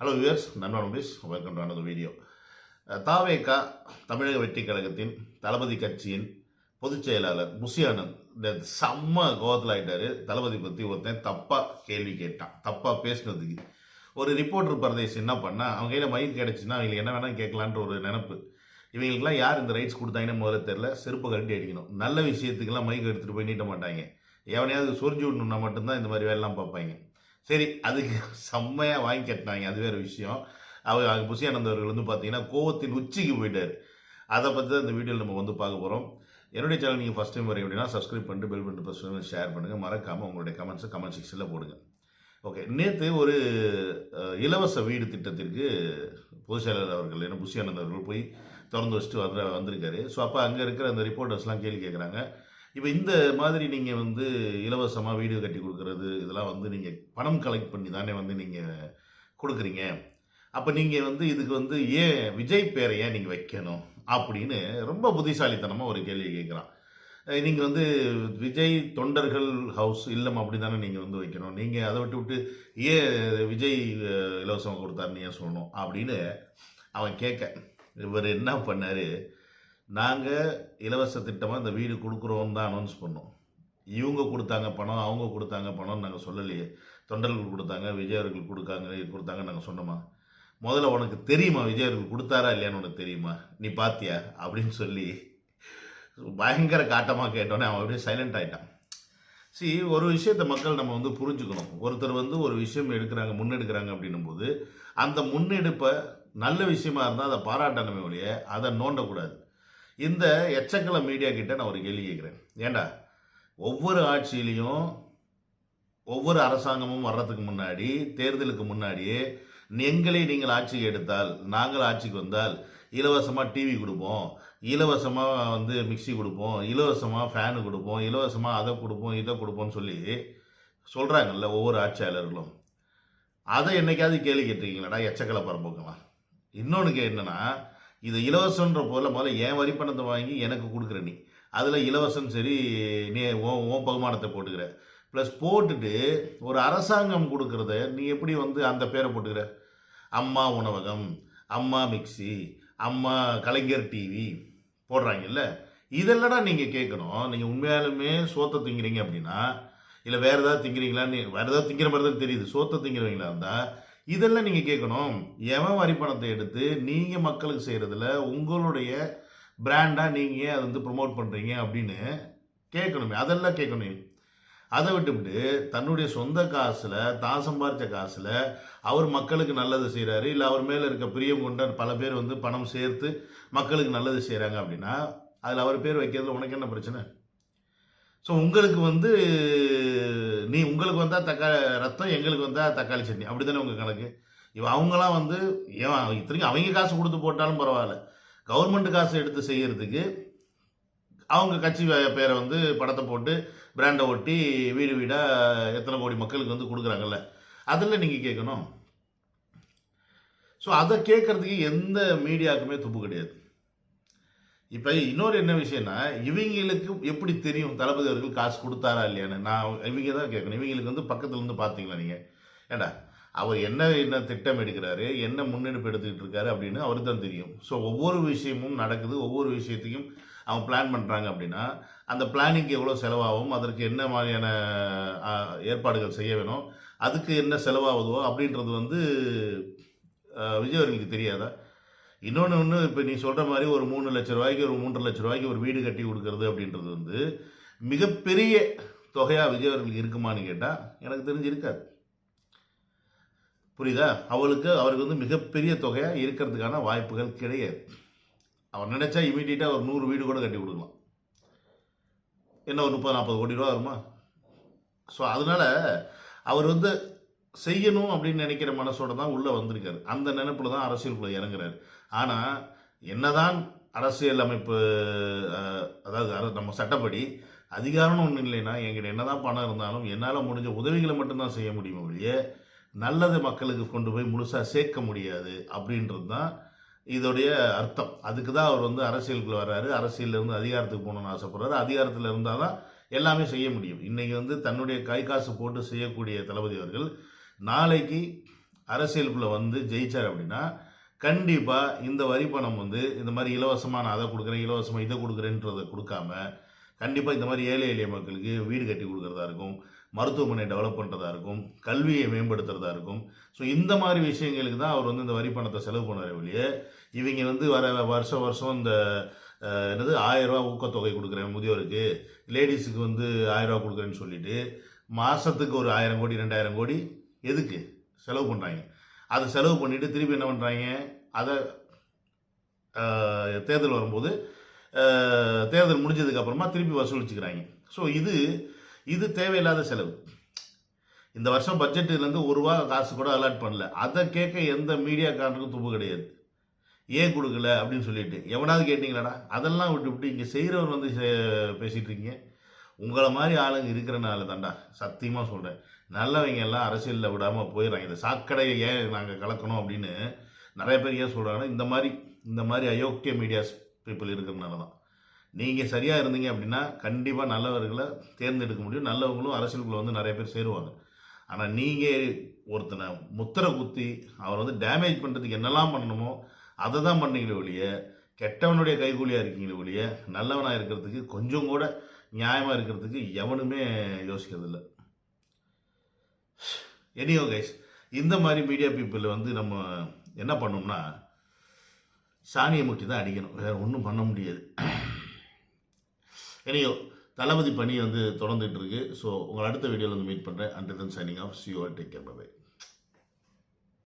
Hello viewers நண்பன் நோபீஸ் welcome to அனது வீடியோ தாவேகா தமிழக வெற்றி கழகத்தின் தளபதி கட்சியின் பொதுச் செயலாளர் முசியானந்த் இந்த செம்ம கோவத்தில் ஆயிட்டாரு. தளபதி பற்றி ஒருத்தன் தப்பாக கேள்வி கேட்டான். தப்பாக பேசினதுக்கு. ஒரு ரிப்போர்ட்டர் பரதேஷ் என்ன பண்ணால் அவங்க கையில் மைக் கிடச்சின்னா அவங்களுக்கு என்ன வேணால் கேட்கலான்ற ஒரு நினப்பு. இவங்களுக்குலாம் யார் இந்த ரைட்ஸ் கொடுத்தாங்கன்னு முதல்ல தெரில செருப்பு கட்டி அடிக்கணும். நல்ல விஷயத்துக்கெல்லாம் மைக் எடுத்துகிட்டு போய் நீட்ட மாட்டாங்க. எவனையாவது சொரிஞ்சு விடணுன்னா மட்டும்தான் இந்த மாதிரி வேலைலாம் பார்ப்பாங்க. சரி அதுக்கு செம்மையாக வாங்கி கட்டினாங்க. அது வேறு விஷயம். அவர் புசியானந்தவர்கள் வந்து பார்த்தீங்கன்னா கோவத்தின் உச்சிக்கு போயிட்டார். அதை பற்றி தான் இந்த வீடியோவில் நம்ம வந்து பார்க்க போகிறோம் என்னுடைய சேனல் நீங்கள் ஃபஸ்ட் டைம் வரீங்க அப்படின்னா சப்ஸ்கிரைப் பண்ணிட்டு பெல் பண்ணிட்டு ஃபஸ்ட் ஷேர் பண்ணுங்கள் மறக்காமல் உங்களுடைய கமெண்ட்ஸை கமெண்ட் செக்ஷனில் போடுங்க. ஓகே நேற்று ஒரு இலவச வீடு திட்டத்திற்கு பொதுச் செயலாளர் அவர்கள் என்ன புஷியானந்த் அவர்கள் போய் திறந்து வச்சுட்டு வந்து வந்திருக்காரு. ஸோ அப்போ அங்கே இருக்கிற அந்த ரிப்போர்ட்டர்ஸ்லாம் கேள்வி கேட்குறாங்க இப்போ இந்த மாதிரி நீங்கள் வந்து இலவசமாக வீடு கட்டி கொடுக்கறது இதெல்லாம் வந்து நீங்கள் பணம் கலெக்ட் பண்ணி தானே வந்து நீங்கள் கொடுக்குறீங்க. அப்போ நீங்கள் வந்து இதுக்கு வந்து ஏன் விஜய் பேரை ஏன் நீங்கள் வைக்கணும் அப்படின்னு ரொம்ப புத்திசாலித்தனமாக ஒரு கேள்வி கேட்குறான். நீங்கள் வந்து விஜய் தொண்டர்கள் ஹவுஸ் இல்லம் அப்படி தானே நீங்கள் வந்து வைக்கணும். நீங்கள் அதை விட்டு விட்டு ஏன் விஜய் இலவசமாக கொடுத்தாருன்னு ஏன் சொல்லணும் அப்படின்னு அவன் கேட்க இவர் என்ன பண்ணார் நாங்கள் இலவச திட்டமாக இந்த வீடு கொடுக்குறோம் தான் அனௌன்ஸ் பண்ணோம். இவங்க கொடுத்தாங்க பணம் அவங்க கொடுத்தாங்க பணம்னு நாங்கள் சொல்லலையே. தொண்டர்கள் கொடுத்தாங்க விஜய் அவர்கள் கொடுக்காங்க கொடுத்தாங்க நாங்கள் சொன்னோமா? முதல்ல உனக்கு தெரியுமா? விஜய் அவர்கள் கொடுத்தாரா இல்லையான்னு உனக்கு தெரியுமா? நீ பாத்தியா? அப்படின்னு சொல்லி பயங்கர காட்டமாக கேட்டோன்னே அவன் அப்படியே சைலண்ட் ஆயிட்டான். சி ஒரு விஷயத்தை மக்கள் நம்ம வந்து புரிஞ்சுக்கணும். ஒருத்தர் வந்து ஒரு விஷயம் எடுக்கிறாங்க முன்னெடுக்கிறாங்க அப்படின்னும் போது அந்த முன்னெடுப்பை நல்ல விஷயமா இருந்தால் அதை பாராட்டணுமே ஒழிய அதை நோண்டக்கூடாது. இந்த எச்சக்கல மீடியா கிட்ட நான் ஒரு கேள்வி கேட்குறேன். ஏண்டா? ஒவ்வொரு ஆட்சியிலையும் ஒவ்வொரு அரசாங்கமும் வர்றதுக்கு முன்னாடி தேர்தலுக்கு முன்னாடியே எங்களை நீங்கள் ஆட்சிக்கு எடுத்தால் நாங்கள் ஆட்சிக்கு வந்தால் இலவசமாக டிவி கொடுப்போம் இலவசமாக வந்து மிக்ஸி கொடுப்போம் இலவசமாக ஃபேனு கொடுப்போம் இலவசமாக அதை கொடுப்போம் இதை கொடுப்போம்னு சொல்லி சொல்கிறாங்கல்ல ஒவ்வொரு ஆட்சியாளர்களும். அதை என்னைக்காவது கேள்வி கேட்டிருக்கீங்களாடா? எச்சக்கலை பரப்போக்கலாம் இன்னொன்று என்னன்னா இது இலவசன்ற பொருளை முதல்ல என் வரி பணத்தை வாங்கி எனக்கு கொடுக்குற நீ. அதில் இலவசம் சரி நீ ஓ ஓ பகுமானத்தை போட்டுக்கிற. ப்ளஸ் போட்டுட்டு ஒரு அரசாங்கம் கொடுக்குறத நீ எப்படி வந்து அந்த பேரை போட்டுக்கிற? அம்மா உணவகம் அம்மா மிக்ஸி அம்மா கலைஞர் டிவி போடுறாங்கல்ல? இதெல்லடா நீங்கள் கேட்கணும். நீங்கள் உண்மையாலுமே சோத்தை திங்கிறீங்க அப்படின்னா இல்லை வேறு ஏதாவது திங்கிறீங்களான்னு வேறு ஏதாவது திங்கிற மாதிரி தான் தெரியுது. சோத்தை திங்கிறவங்களா இருந்தால் இதெல்லாம் நீங்கள் கேட்கணும். எவன் வரி பணத்தை எடுத்து நீங்கள் மக்களுக்கு செய்கிறதுல உங்களுடைய பிராண்டாக நீங்கள் ஏன் அதை வந்து ப்ரொமோட் பண்ணுறீங்க அப்படின்னு கேட்கணுமே. அதெல்லாம் கேட்கணும். அதை விட்டுவிட்டு தன்னுடைய சொந்த காசில் தான் சம்பாரித்த காசில் அவர் மக்களுக்கு நல்லது செய்கிறாரு இல்லை அவர் மேலே இருக்க பிரியம் கொண்ட பல பேர் வந்து பணம் சேர்த்து மக்களுக்கு நல்லது செய்கிறாங்க அப்படின்னா அதில் அவர் பேர் வைக்கிறதுல உனக்கு என்ன பிரச்சனை? ஸோ உங்களுக்கு வந்து நீ உங்களுக்கு வந்தால் தக்காளி ரத்தம் எங்களுக்கு வந்தால் தக்காளி சட்னி. அப்படி தானே உங்கள் கணக்கு? இவன் அவங்களாம் வந்து ஏன் இத்தனைக்கும் அவங்க காசு கொடுத்து போட்டாலும் பரவாயில்ல. கவர்மெண்ட் காசு எடுத்து செய்கிறதுக்கு அவங்க கட்சி பேரை வந்து படத்தை போட்டு பிராண்டை ஒட்டி வீடு வீடாக எத்தனை கோடி மக்களுக்கு வந்து கொடுக்குறாங்கல்ல. அதில் நீங்கள் கேட்கணும். ஸோ அதை கேட்கறதுக்கு எந்த மீடியாவுக்குமே துப்பு கிடையாது. இப்போ இன்னொரு என்ன விஷயம்னா இவங்களுக்கு எப்படி தெரியும் தளபதி அவர்கள் காசு கொடுத்தாரா இல்லையான்னு? நான் இவங்க தான் கேட்கணும். இவங்களுக்கு வந்து பக்கத்துலேருந்து பார்த்தீங்களா நீங்கள் ஏண்டா அவர் என்ன என்ன திட்டம் எடுக்கிறாரு என்ன முன்னெடுப்பு எடுத்துக்கிட்டு இருக்காரு அப்படின்னு அவருக்கு தான் தெரியும். ஸோ ஒவ்வொரு விஷயமும் நடக்குது. ஒவ்வொரு விஷயத்தையும் அவங்க பிளான் பண்ணுறாங்க அப்படின்னா அந்த பிளானிங்க்கு எவ்வளோ செலவாகும் அதற்கு என்ன மாதிரியான ஏற்பாடுகள் செய்ய வேணும் அதுக்கு என்ன செலவாகுதோ அப்படின்றது வந்து விஜய் அவர்களுக்கு தெரியாதா? இன்னொன்று ஒன்று இப்போ நீ சொல்கிற மாதிரி ஒரு மூணு லட்ச ரூபாய்க்கு ஒரு மூன்றரை லட்ச ரூபாய்க்கு ஒரு வீடு கட்டி கொடுக்கறது அப்படின்றது வந்து மிகப்பெரிய தொகையாக விஜய் அவர்களுக்கு இருக்குமான்னு கேட்டால் எனக்கு தெரிஞ்சு இருக்காது. புரியுதா? அவளுக்கு அவருக்கு வந்து மிகப்பெரிய தொகையாக இருக்கிறதுக்கான வாய்ப்புகள் கிடையாது. அவர் நினச்சா இமீடியட்டாக ஒரு நூறு வீடு கூட கட்டி கொடுக்கலாம். என்ன ஒரு முப்பது நாற்பது கோடி ரூபா வருமா? ஸோ அதனால அவர் வந்து செய்யணும் அப்படின்னு நினைக்கிற மனசோட தான் உள்ளே வந்திருக்காரு. அந்த நினைப்பில் தான் அரசியலுக்குள்ள இறங்குறாரு. ஆனால் என்னதான் அரசியல் அமைப்பு அதாவது நம்ம சட்டப்படி அதிகாரம்னு ஒன்றும் இல்லைன்னா என்கிட்ட என்னதான் பணம் இருந்தாலும் என்னால் முடிஞ்ச உதவிகளை மட்டும்தான் செய்ய முடியும் ஒழிய நல்லது மக்களுக்கு கொண்டு போய் முழுசாக சேர்க்க முடியாது அப்படின்றது தான் இதோடைய அர்த்தம். அதுக்கு தான் அவர் வந்து அரசியலுக்குள்ள வர்றாரு. அரசியலேருந்து அதிகாரத்துக்கு போகணும்னு ஆசைப்படுறாரு. அதிகாரத்தில் இருந்தால் தான் எல்லாமே செய்ய முடியும். இன்றைக்கி வந்து தன்னுடைய கை காசு போட்டு செய்யக்கூடிய தளபதி அவர்கள் நாளைக்கு அரசியலுக்குள்ளே வந்து ஜெயிச்சார் அப்படின்னா கண்டிப்பாக இந்த வரி பணம் வந்து இந்த மாதிரி இலவசமாக நான் அதை கொடுக்குறேன் இலவசமாக இதை கொடுக்குறேன்றதை கொடுக்காம கண்டிப்பாக இந்த மாதிரி ஏழை எளிய மக்களுக்கு வீடு கட்டி கொடுக்குறதா இருக்கும் மருத்துவமனை டெவலப் பண்ணுறதா இருக்கும் கல்வியை மேம்படுத்துறதா இருக்கும். ஸோ இந்த மாதிரி விஷயங்களுக்கு தான் அவர் வந்து இந்த வரி பணத்தை செலவு பண்ணார் வெளியே இவங்க வந்து வர வருஷம் வருஷம் இந்த என்னது ஆயிரரூவா ஊக்கத்தொகை கொடுக்குறேன் முதியோருக்கு லேடிஸுக்கு வந்து ஆயிரம் ரூபா கொடுக்குறேன்னு சொல்லிட்டு மாதத்துக்கு ஒரு ஆயிரம் கோடி ரெண்டாயிரம் கோடி எதுக்கு செலவு பண்ணுறாங்க அதை செலவு பண்ணிவிட்டு திருப்பி என்ன பண்ணுறாங்க அதை தேர்தல் வரும்போது தேர்தல் முடிஞ்சதுக்கப்புறமா திருப்பி வசூலிச்சுக்கிறாங்க. ஸோ இது இது தேவையில்லாத செலவு. இந்த வருஷம் பட்ஜெட்டுலேருந்து ஒரு ரூபா காசு கூட அலாட் பண்ணல. அதை கேட்க எந்த மீடியாக்காரனுக்கும் துப்பு கிடையாது. ஏன் கொடுக்கல? அப்படின்னு சொல்லிட்டு. எவனாவது கேட்டிங்களாடா? அதெல்லாம் விட்டு விட்டு இங்கே செய்கிறவர் வந்து சே- இருக்கீங்க. உங்களை மாதிரி ஆளுங்க இருக்கிறனால தாண்டா சத்தியமாக சொல்கிறேன் நல்லவங்க எல்லாம் அரசியலில் விடாமல் போயிடுறாங்க. இந்த சாக்கடையை ஏன் நாங்கள் கலக்கணும் அப்படின்னு நிறைய பேர் ஏன் சொல்கிறாங்கன்னா இந்த மாதிரி இந்த மாதிரி அயோக்கிய மீடியாஸ் பீப்புள் இருக்கிறனால தான். நீங்கள் சரியாக இருந்தீங்க அப்படின்னா கண்டிப்பாக நல்லவர்களை தேர்ந்தெடுக்க முடியும். நல்லவங்களும் அரசியலுக்குள்ளே வந்து நிறைய பேர் சேருவாங்க. ஆனால் நீங்கள் ஒருத்தனை முத்திரை குத்தி அவரை வந்து டேமேஜ் பண்ணுறதுக்கு என்னெல்லாம் பண்ணணுமோ அதை தான் பண்ணீங்களே ஒழிய கெட்டவனுடைய கைகூலியாக இருக்கீங்களே ஒழிய நல்லவனாக இருக்கிறதுக்கு கொஞ்சம் கூட நியாயமாக இருக்கிறதுக்கு எவனுமே யோசிக்கிறதில்ல. எனியோ கைஸ் இந்த மாதிரி மீடியா பீப்புள் வந்து நம்ம என்ன பண்ணோம்னா சாணியை முட்டி தான் அடிக்கணும். வேறு ஒன்றும் பண்ண முடியாது. எனியோ தளபதி பணி வந்து தொடர்ந்துட்டு இருக்கு. ஸோ உங்களை அடுத்த வீடியோவில் வந்து மீட் பண்ணுறேன் and then signing off see you take care bye